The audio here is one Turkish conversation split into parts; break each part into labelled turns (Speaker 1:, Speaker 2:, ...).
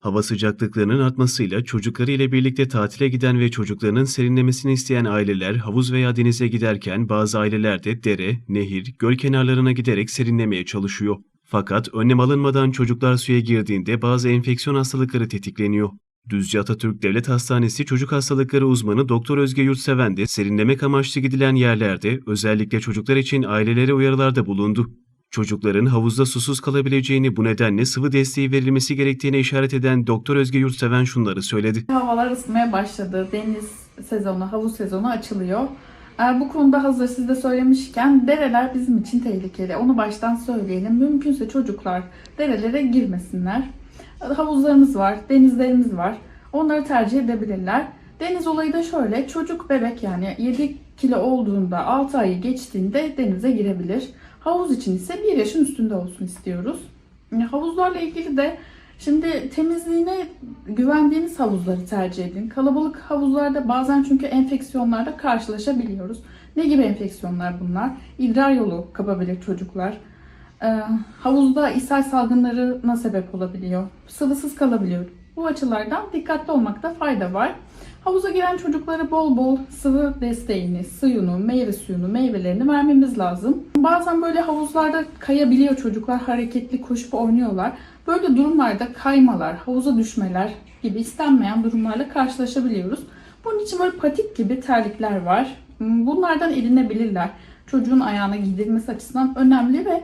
Speaker 1: Hava sıcaklıklarının artmasıyla çocukları ile birlikte tatile giden ve çocuklarının serinlemesini isteyen aileler havuz veya denize giderken bazı aileler de dere, nehir, göl kenarlarına giderek serinlemeye çalışıyor. Fakat önlem alınmadan çocuklar suya girdiğinde bazı enfeksiyon hastalıkları tetikleniyor. Düzce Atatürk Devlet Hastanesi Çocuk Hastalıkları uzmanı Doktor Özge Yurtseven de serinlemek amaçlı gidilen yerlerde özellikle çocuklar için ailelere uyarılarda bulundu. Çocukların havuzda susuz kalabileceğini bu nedenle sıvı desteği verilmesi gerektiğine işaret eden Doktor Özge Yurtseven şunları söyledi.
Speaker 2: Havalar ısınmaya başladı. Deniz sezonu, havuz sezonu açılıyor. Bu konuda hazır siz de söylemişken dereler bizim için tehlikeli. Onu baştan söyleyelim. Mümkünse çocuklar derelere girmesinler. Havuzlarımız var, denizlerimiz var. Onları tercih edebilirler. Deniz olayı da şöyle. Çocuk bebek yani 7 kilo olduğunda 6 ayı geçtiğinde denize girebilir. Havuz için ise 1 yaşın üstünde olsun istiyoruz. Havuzlarla ilgili de Şimdi temizliğine güvendiğiniz havuzları tercih edin. Kalabalık havuzlarda bazen çünkü enfeksiyonlarla karşılaşabiliyoruz. Ne gibi enfeksiyonlar bunlar? İdrar yolu kapabilir çocuklar. Ee, havuzda ishal salgınlarına sebep olabiliyor. Sıvısız kalabiliyor. Bu açılardan dikkatli olmakta fayda var. Havuza giren çocuklara bol bol sıvı desteğini, suyunu, meyve suyunu, meyvelerini vermemiz lazım. Bazen böyle havuzlarda kayabiliyor çocuklar, hareketli koşup oynuyorlar. Böyle durumlarda kaymalar, havuza düşmeler gibi istenmeyen durumlarla karşılaşabiliyoruz. Bunun için böyle patik gibi terlikler var. Bunlardan edinebilirler. Çocuğun ayağına giydirilmesi açısından önemli ve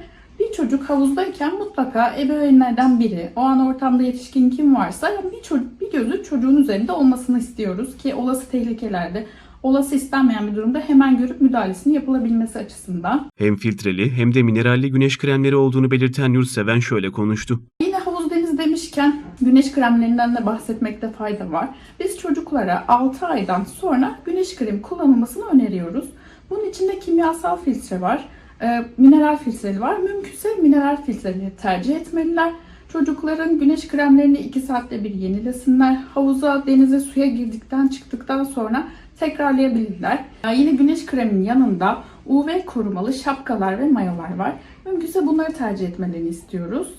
Speaker 2: çocuk havuzdayken mutlaka ebeveynlerden biri, o an ortamda yetişkin kim varsa yani bir, çocuk, bir gözü çocuğun üzerinde olmasını istiyoruz ki olası tehlikelerde, olası istenmeyen bir durumda hemen görüp müdahalesinin yapılabilmesi açısından.
Speaker 1: Hem filtreli hem de mineralli güneş kremleri olduğunu belirten Yurtseven şöyle konuştu.
Speaker 2: Yine havuz deniz demişken güneş kremlerinden de bahsetmekte fayda var. Biz çocuklara 6 aydan sonra güneş kremi kullanılmasını öneriyoruz. Bunun içinde kimyasal filtre var, e, mineral filtreli var. Mümkünse mineral filtreli tercih etmeliler. Çocukların güneş kremlerini 2 saatte bir yenilesinler. Havuza, denize, suya girdikten çıktıktan sonra tekrarlayabilirler. Yani yine güneş kreminin yanında UV korumalı şapkalar ve mayolar var. Mümkünse bunları tercih etmelerini istiyoruz.